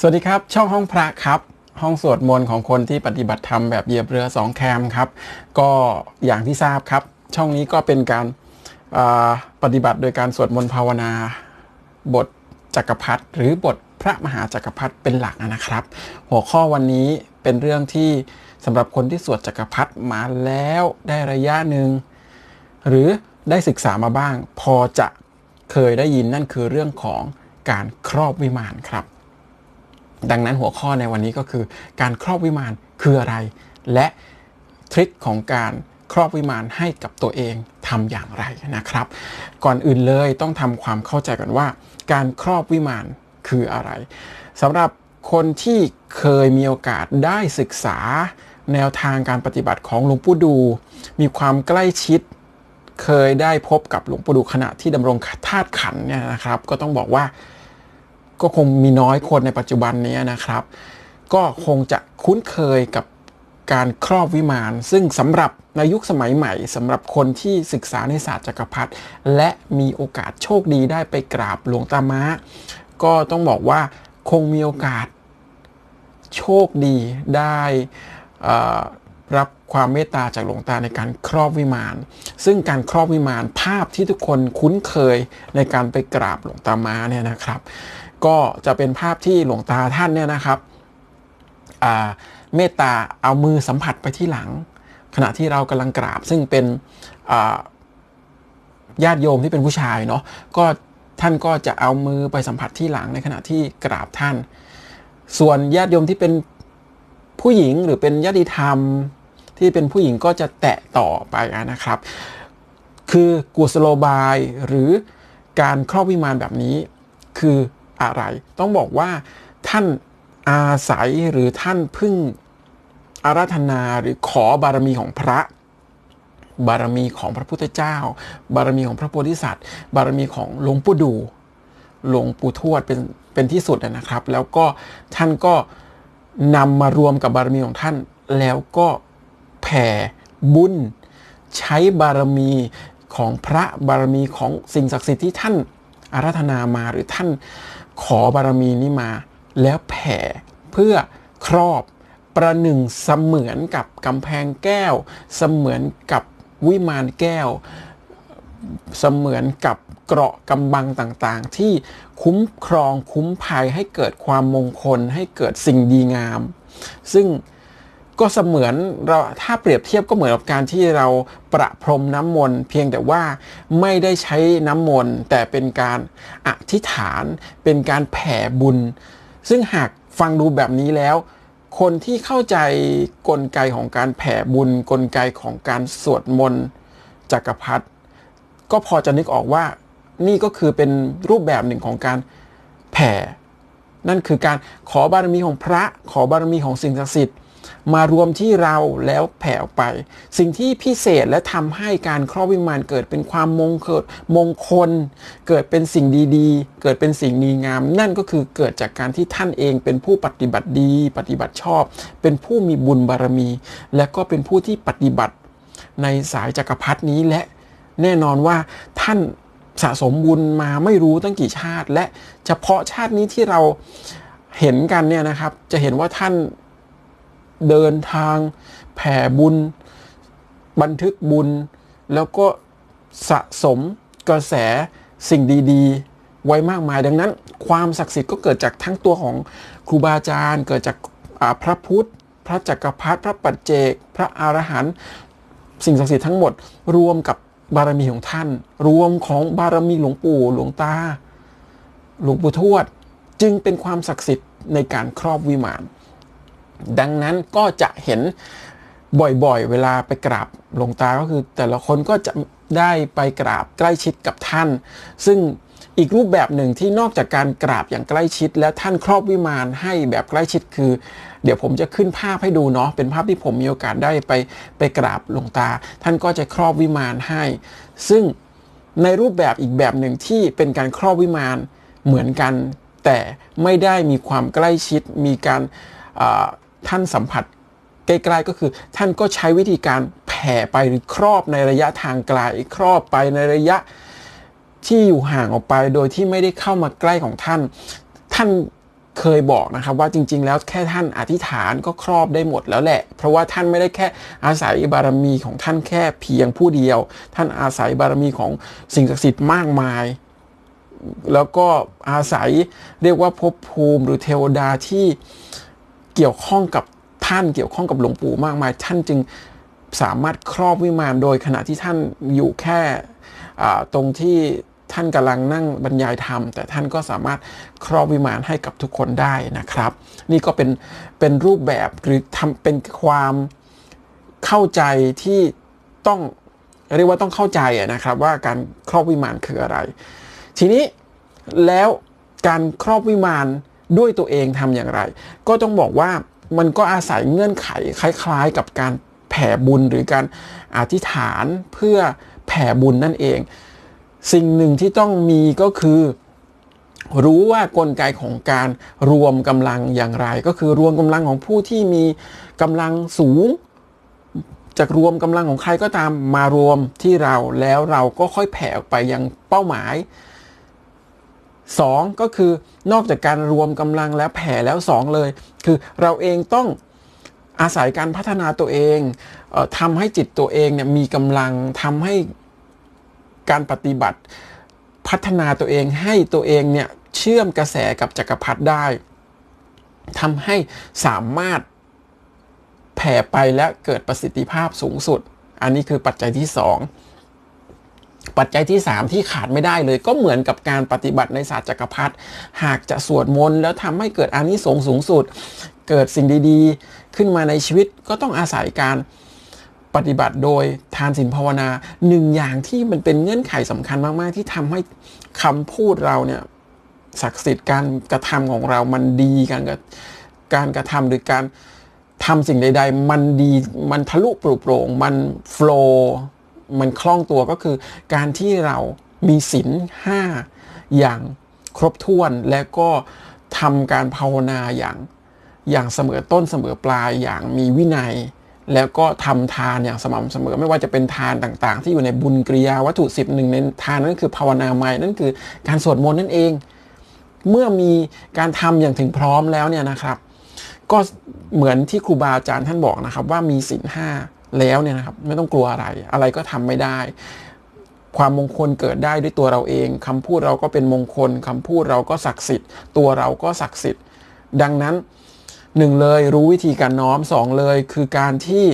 สวัสดีครับ ช่องห้องพระครับ ห้องสวดมนต์ของคนที่ปฏิบัติธรรมแบบเหยียบเรือสองแคมครับ ก็อย่างที่ทราบครับ ช่องนี้ก็เป็นการาปฏิบัติโดยการสวดมนต์ภาวนา บทจักรพรรดิหรือบทพระมหาจักรพรรดิเป็นหลักนะครับ หัวข้อวันนี้เป็นเรื่องที่สำหรับคนที่สวดจักรพรรดิมาแล้วได้ระยะหนึ่งหรือได้ศึกษามาบ้าง พอจะเคยได้ยินนั่นคือเรื่องของการครอบวิมานครับ ดังนั้นหัวข้อในวันนี้ก็คือ การครอบวิมานคืออะไร และทริคของการครอบวิมานให้กับตัวเองทำอย่างไรนะครับ ก่อนอื่นเลยต้องทำความเข้าใจกันว่า การครอบวิมานคืออะไรสำหรับคนที่เคยมีโอกาสได้ศึกษา แนวทางการปฏิบัติของหลวงปู่ดู มีความใกล้ชิด เคยได้พบกับหลวงปู่ดูขณะที่ดำรงธาตุขันเนี่ยนะครับ ก็ต้องบอกว่า ก็คงมีน้อยคนในปัจจุบันนี้นะครับ ก็คงจะคุ้นเคยกับการครอบวิมาน ซึ่งสำหรับในยุคสมัยใหม่สำหรับคนที่ศึกษาในศาสตร์จักรพรรดิและมีโอกาสโชคดีได้ไปกราบหลวงตาม้าก็ต้องบอกว่าคงมีโอกาสโชคดีได้รับความเมตตาจากหลวงตาในการครอบวิมาน ซึ่งการครอบวิมานภาพที่ทุกคนคุ้นเคยในการไปกราบหลวงตาม้าเนี่ยนะครับ ก็จะเป็นภาพที่หลวงตาท่านเนี่ยนะครับเมตตาเอามือสัมผัสไปที่หลัง ขณะที่เรากำลังกราบ ซึ่งเป็นญาติโยมที่เป็นผู้ชายเนาะก็ท่านก็จะเอามือไปสัมผัสที่หลังในขณะที่กราบท่าน ส่วนญาติโยมที่เป็นผู้หญิงหรือเป็นญาติธรรมที่เป็นผู้หญิงก็จะแตะต่อไปนะครับ คือกุศโลบายหรือการครอบวิมานแบบนี้ คือ อะไร ต้องบอกว่าท่านอาศัยหรือท่านพึ่งอาราธนาหรือขอบารมีของพระ บารมีของพระพุทธเจ้า บารมีของพระโพธิสัตว์ บารมีของหลวงปู่ดูหลวงปู่ทวดเป็นเป็นที่สุดนะครับ แล้วก็ท่านก็นำมารวมกับบารมีของท่าน แล้วก็แผ่บุญ ใช้บารมีของพระบารมีของสิ่งศักดิ์สิทธิ์ที่ท่านอาราธนามาหรือท่าน ขอบารมีนี้มา แล้วแผ่เพื่อครอบประหนึ่งเสมือนกับกำแพงแก้ว เสมือนกับวิมานแก้ว เสมือนกับเกราะกำบังต่างๆ ที่คุ้มครองคุ้มภัยให้เกิดความมงคลให้เกิดสิ่งดีงาม ซึ่ง ก็เสมือนเราถ้าเปรียบเทียบก็เหมือนกับการที่เราประพรมน้ำมนต์เพียงแต่ว่าไม่ได้ใช้น้ำมนต์แต่เป็นการอธิษฐาน เป็นการแผ่บุญ ซึ่งหากฟังดูแบบนี้แล้ว คนที่เข้าใจกลไกของการแผ่บุญ กลไกของการสวดมนต์จักรพรรดิก็พอจะนึกออกว่านี่ก็คือเป็นรูปแบบหนึ่งของการแผ่ นั่นคือการขอบารมีของพระขอบารมีของสิ่งศักดิ์สิทธิ์ มารวมที่เราแล้วแผ่ออกไป สิ่งที่พิเศษและทำให้การครอบวิมานเกิดเป็นความมงคลมงคล เกิดเป็นสิ่งดีๆ เกิดเป็นสิ่งดีงาม นั่นก็คือเกิดจากการที่ท่านเองเป็นผู้ปฏิบัติดี ปฏิบัติชอบ เป็นผู้มีบุญบารมี และก็เป็นผู้ที่ปฏิบัติในสายจักรพรรดินี้และแน่นอนว่าท่านสะสมบุญมาไม่รู้ตั้งกี่ชาติ และเฉพาะชาตินี้ที่เราเห็นกันเนี่ยนะครับ จะเห็นว่าท่าน เดินทาง แผ่บุญ บันทึกบุญ แล้วก็สะสมกระแสสิ่งดีๆ ไว้มากมายดังนั้น ความศักดิ์สิทธิ์ก็เกิดจากทั้งตัวของครูบาอาจารย์ เกิดจากาพระพุทธ พระจักรพรรดิพระปัจเจก พระอรหันต์สิ่งศักดิ์สิทธิ์ทั้งหมดรวมกับบารมีของท่าน รวมของบารมีหลวงปู่หลวงตา หลวงปู่ทวด จึงเป็นความศักดิ์สิทธิ์ในการครอบวิมาน ดังนั้นก็จะเห็นบ่อยๆ เวลาไปกราบหลวงตาก็คือ แต่ละคนก็จะได้ไปกราบใกล้ชิดกับท่าน ซึ่งอีกรูปแบบหนึ่งที่นอกจากการกราบอย่างใกล้ชิด และท่านครอบวิมานให้แบบใกล้ชิดคือ เดี๋ยวผมจะขึ้นภาพให้ดูเนาะเป็นภาพที่ผมมีโอกาสได้ไปไปกราบหลวงตา ท่านก็จะครอบวิมานให้ ซึ่งในรูปแบบอีกแบบหนึ่งที่เป็นการครอบวิมานเหมือนกัน แต่ไม่ได้มีความใกล้ชิดมีการอ่า ท่านสัมผัสใกล้ๆก็คือ ท่านก็ใช้วิธีการแผ่ไปหรือครอบในระยะทางไกลครอบไปในระยะที่อยู่ห่างออกไปโดยที่ไม่ได้เข้ามาใกล้ของท่าน ท่านเคยบอกนะครับว่าจริง ๆ แล้วแค่ท่านอธิษฐานก็ครอบได้หมดแล้วแหละ เพราะว่าท่านไม่ได้แค่อาศัยบารมีของท่านแค่เพียงผู้เดียว ท่านอาศัยบารมีของสิ่งศักดิ์สิทธิ์มากมาย แล้วก็อาศัยเรียกว่าภพภูมิหรือเทวดาที่ เกี่ยวข้องกับท่านเกี่ยวข้องกับหลวงปู่มากมาย ท่านจึงสามารถครอบวิมานโดยขณะที่ท่านอยู่แค่ตรงที่ท่านกำลังนั่งบรรยายธรรม แต่ท่านก็สามารถครอบวิมานให้กับทุกคนได้นะครับ นี่ก็เป็นเป็นรูปแบบหรือทำเป็นความเข้าใจที่ต้องเรียกว่าต้องเข้าใจนะครับว่าการครอบวิมานคืออะไร ทีนี้แล้วการครอบวิมาน ด้วยตัวเองทำอย่างไร ก็ต้องบอกว่ามันก็อาศัยเงื่อนไขคล้าย ๆ กับการแผ่บุญหรือการอธิษฐานเพื่อแผ่บุญนั่นเอง สิ่งหนึ่งที่ต้องมีก็คือ รู้ว่ากลไกของการรวมกำลังอย่างไร ก็คือรวมกำลังของผู้ที่มีกำลังสูงจากรวมกำลังของใครก็ตามมารวมที่เราแล้วเราก็ค่อยแผ่ออกไปยังเป้าหมาย 2 ก็คือนอกจากการรวมกำลังแล้วแผ่แล้ว 2 เลย คือเราเองต้องอาศัยการพัฒนาตัวเองเออทำให้จิตตัวเองเนี่ยมีกำลังทำให้การปฏิบัติพัฒนาตัวเองให้ตัวเองเนี่ยเชื่อมกระแสกับจักรพรรดิได้ทำให้สามารถแผ่ไปและเกิดประสิทธิภาพสูงสุด อันนี้คือปัจจัยที่ 2 ปัจจัยที่ 3 ที่ขาดไม่ได้เลย ก็เหมือนกับการปฏิบัติในศาสตร์จักรพรรดิหากจะสวดมนต์แล้วทำให้เกิดอานิสงส์สูงสุด เกิดสิ่งดีๆ ขึ้นมาในชีวิตก็ต้องอาศัยการปฏิบัติโดยทานศีลภาวนาหนึ่งอย่างที่มันเป็นเงื่อนไขสำคัญมากๆ ที่ทำให้คำพูดเราเนี่ยศักดิ์สิทธิ์การกระทำของเรามันดีการการกระทำหรือการทำสิ่งใด ๆ มันดีมันทะลุปลุกโปร่งมันโฟล์ มันคล่องตัวก็คือ การที่เรามีศีลห้าอย่างครบถ้วนและก็ทำการภาวนาอย่างอย่างเสมอต้นเสมอปลายอย่างมีวินัย แล้วก็ทำทานอย่างสม่ำเสมอ ไม่ว่าจะเป็นทานต่างๆ ที่อยู่ในบุญกริยาวัตถุสิบหนึ่งในทานนั่นคือภาวนาใหม่นั่นคือการสวดมนต์นั่นเอง เมื่อมีการทำอย่างถึงพร้อมแล้วเนี่ยนะครับ ก็เหมือนที่ครูบาอาจารย์ท่านบอกนะครับว่ามีศีลห้า แล้วเนี่ยนะครับไม่ต้องกลัวอะไร อะไรก็ทำไม่ได้ ความมงคลเกิดได้ด้วยตัวเราเองคำพูดเราก็เป็นมงคลคำพูดเราก็ศักดิ์สิทธิ์ ตัวเราก็ศักดิ์สิทธิ์ ดังนั้นหนึ่งเลยรู้วิธีการน้อมสองเลยคือการที่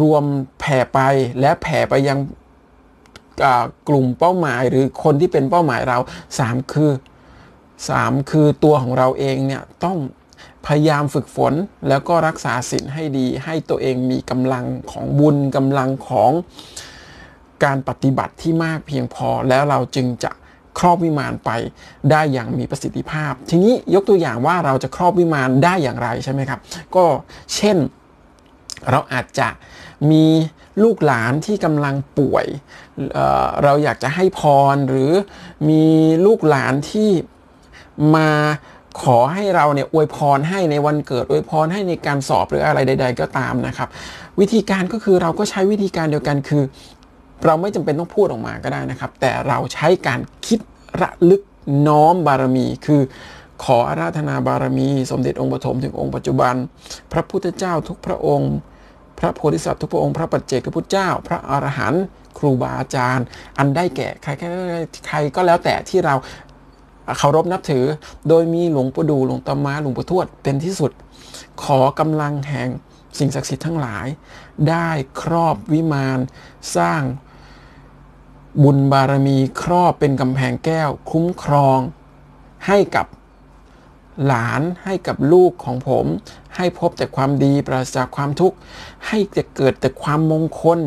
รวมแผ่ไปและแผ่ไปยังกลุ่มเป้าหมายหรือคนที่เป็นเป้าหมายเราสามคือสามคือตัวของเราเองเนี่ยต้อง พยายามฝึกฝนแล้วก็รักษาศีลให้ดีให้ตัวเองมีกำลังของบุญกำลังของการปฏิบัติที่มากเพียงพอแล้วเราจึงจะครอบวิมานไปได้อย่างมีประสิทธิภาพ ทีนี้ยกตัวอย่างว่าเราจะครอบวิมานได้อย่างไรใช่ไหมครับ ก็เช่นเราอาจจะมีลูกหลานที่กำลังป่วยเเราอยากจะให้พรหรือมีลูกหลานที่มา ขอให้เราเนี่ยอวยพรให้ในวันเกิดอวยพรให้ในการสอบหรืออะไรใด ๆ ก็ตามนะครับ วิธีการก็คือเราก็ใช้วิธีการเดียวกันคือ เราไม่จำเป็นต้องพูดออกมาก็ได้นะครับ แต่เราใช้การคิดระลึกน้อมบารมีคือขออาราธนาบารมี สมเด็จองค์ปฐมถึงองค์ปัจจุบัน พระพุทธเจ้าทุกพระองค์ พระโพธิสัตว์ทุกพระองค์ พระปัจเจกพุทธเจ้า พระอรหันต์ครูบาอาจารย์ อันได้แก่ใครใครก็แล้วแต่ที่เรา เคารพนับถือ โดยมีหลวงปู่ดูหลวงตามาหลวงปู่ทวดเป็นที่สุด ขอกำลังแห่งสิ่งศักดิ์สิทธิ์ทั้งหลาย ได้ครอบวิมานสร้างบุญบารมีครอบเป็นกำแพงแก้ว คุ้มครอง ให้กับหลานให้กับลูกของผม ให้พบแต่ความดีปราศจากความทุกข์ ให้จะเกิดแต่ความมงคล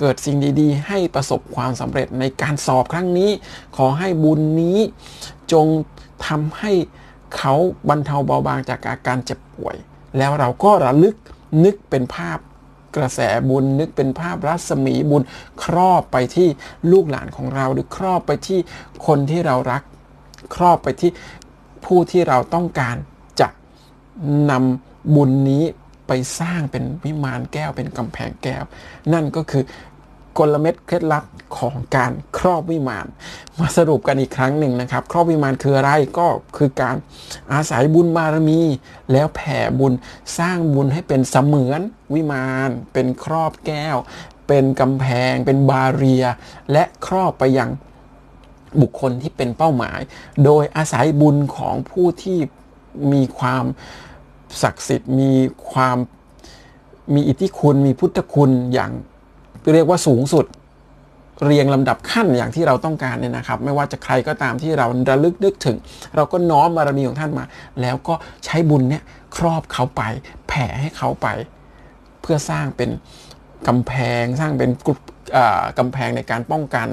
เกิดสิ่งดีๆ ให้ประสบความสำเร็จในการสอบครั้งนี้ ขอให้บุญนี้จงทำให้เขาบรรเทาเบาบางจากอาการเจ็บป่วย แล้วเราก็ระลึกนึกเป็นภาพกระแสบุญนึกเป็นภาพรัศมีบุญครอบไปที่ลูกหลานของเรา หรือครอบไปที่คนที่เรารัก ครอบไปที่ผู้ที่เราต้องการจะนำบุญนี้ไปสร้างเป็นวิมานแก้วเป็นกำแพงแก้ว นั่นก็คือ กลเม็ดเคล็ดลับของการครอบวิมาน มาสรุปกันอีกครั้งหนึ่งนะครับ ครอบวิมานคืออะไรก็คือการอาศัยบุญบารมี แล้วแผ่บุญสร้างบุญให้เป็นเสมือนวิมาน เป็นครอบแก้ว เป็นกำแพง เป็นบาเรีย และครอบไปยังบุคคลที่เป็นเป้าหมาย โดยอาศัยบุญของผู้ที่มีความศักดิ์สิทธิ์มีความมีอิทธิคุณมีพุทธคุณอย่าง เรียกว่าสูงสุดเรียงลำดับขั้นอย่างที่เราต้องการเนี่ยนะครับ ไม่ว่าจะใครก็ตามที่เราระลึกนึกถึง เราก็น้อมบารมีของท่านมา แล้วก็ใช้บุญเนี่ยครอบเขาไป แผ่ให้เขาไป เพื่อสร้างเป็นกำแพงสร้างเป็นกรุกำแพงในการป้องกัน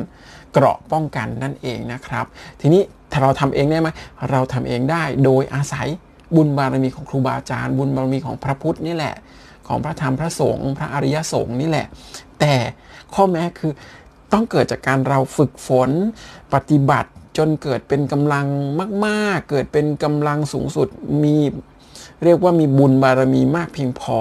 เกราะป้องกันนั่นเองนะครับ ทีนี้ถ้าเราทำเองได้ไหมเราทำเองได้โดยอาศัยบุญบารมีของครูบาอาจารย์ บุญบารมีของพระพุทธนี่แหละ ของพระธรรมพระสงฆ์พระอริยสงฆ์นี่แหละ แต่ข้อแม้คือต้องเกิดจากการเราฝึกฝนปฏิบัติจนเกิดเป็นกำลังมาก ๆ เกิดเป็นกำลังสูงสุดมีเรียกว่ามีบุญบารมีมากเพียงพอ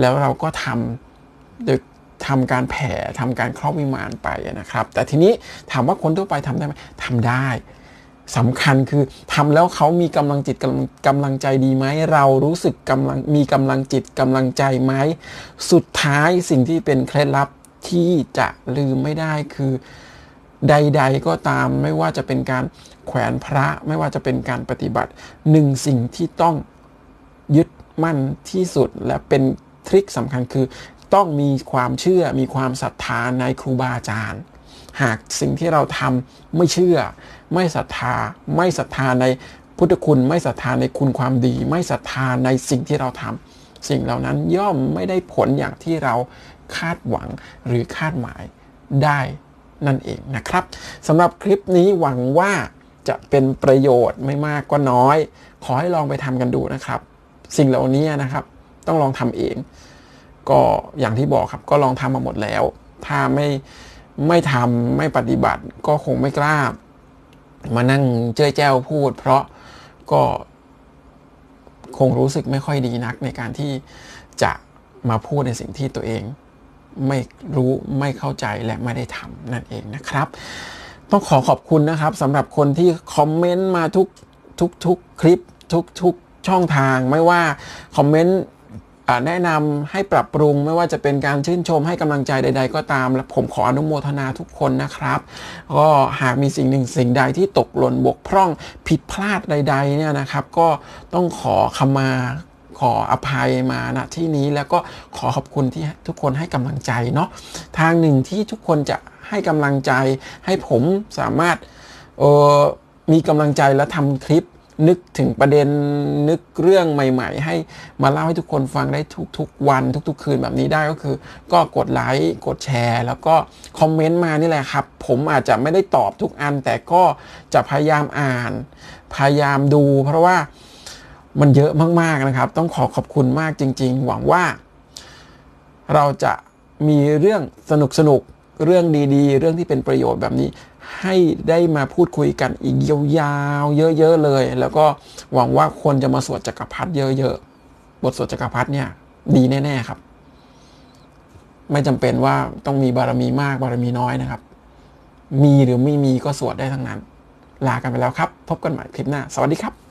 แล้วเราก็ทำโดยทำการแผ่ทำการครอบวิมานไปนะครับ แต่ทีนี้ถามว่าคนทั่วไปทำได้ไหมทำได้ สำคัญคือทำแล้วเขามีกำลังจิตกำลังกำลังใจดีไหมเรารู้สึกกำลังมีกำลังจิตกำลังใจไหมสุดท้ายสิ่งที่เป็นเคล็ดลับที่จะลืมไม่ได้คือใด ๆ ก็ตามไม่ว่าจะเป็นการแขวนพระไม่ว่าจะเป็นการปฏิบัติหนึ่งสิ่งที่ต้องยึดมั่นที่สุดและเป็นทริคสำคัญคือ ต้องมีความเชื่อมีความศรัทธาในครูบาอาจารย์ หากสิ่งที่เราทำไม่เชื่อ ไม่ศรัทธา ไม่ศรัทธาในพุทธคุณ ไม่ศรัทธาในคุณความดี ไม่ศรัทธาในสิ่งที่เราทำสิ่งเหล่านั้นย่อมไม่ได้ผลอย่างที่เราคาดหวังหรือคาดหมายได้นั่นเองนะครับสำหรับคลิปนี้หวังว่าจะเป็นประโยชน์ไม่มากก็น้อย ขอให้ลองไปทำกันดูนะครับ สิ่งเหล่านี้นะครับ ต้องลองทำเอง ก็อย่างที่บอกครับก็ลองทำมาหมดแล้ว ถ้าไม่ ไม่ทำไม่ปฏิบัติก็คงไม่กล้า มานั่งเจ้ยแจ้วพูด เพราะก็คงรู้สึกไม่ค่อยดีนักในการที่จะมาพูดในสิ่งที่ตัวเองไม่รู้ไม่เข้าใจและไม่ได้ทำนั่นเองนะครับ ต้องขอขอบคุณนะครับสำหรับคนที่คอมเมนต์มาทุกทุกทุกคลิปทุกทุกช่องทางไม่ว่าคอมเมนต์ แนะนำให้ปรับปรุงไม่ว่าจะเป็นการชื่นชมให้กำลังใจใด ๆ ก็ตาม และผมขออนุโมทนาทุกคนนะครับก็หากมีสิ่งหนึ่งสิ่งใดที่ตกหล่นบกพร่องผิดพลาดใดๆเนี่ยนะครับ ก็ต้องขอขมาขออภัยมาณที่นี้แล้วก็ขอขอบคุณที่ทุกคนให้กำลังใจเนาะทางหนึ่งที่ทุกคนจะให้กำลังใจ ให้ผมสามารถออมีกำลังใจและทำคลิป นึกถึงประเด็นนึกเรื่องใหม่ ๆ ให้มาเล่าให้ทุกคนฟังได้ทุกๆวัน ทุก ๆ คืนแบบนี้ได้ก็คือ ก็กดไลค์กดแชร์ แล้วก็คอมเมนต์มานี่แหละครับ ผมอาจจะไม่ได้ตอบทุกอัน แต่ก็จะพยายามอ่าน พยายามดู เพราะว่ามันเยอะมากๆนะครับ ต้องขอขอบคุณมากจริง ๆ หวังว่า เราจะมีเรื่องสนุกสนุกเรื่องดีๆ เรื่องที่เป็นประโยชน์แบบนี้ให้ได้มาพูดคุยกันอีกยาวๆเยอะ ๆ เลย แล้วก็หวังว่าคนจะมาสวดจักรพรรดิเยอะๆ บทสวดจักรพรรดิเนี่ยดีแน่ ๆ ครับ ไม่จำเป็นว่าต้องมีบารมีมากบารมีน้อยนะครับ มีหรือไม่มีก็สวดได้ทั้งนั้น ลากันไปแล้วครับ พบกันใหม่คลิปหน้า สวัสดีครับ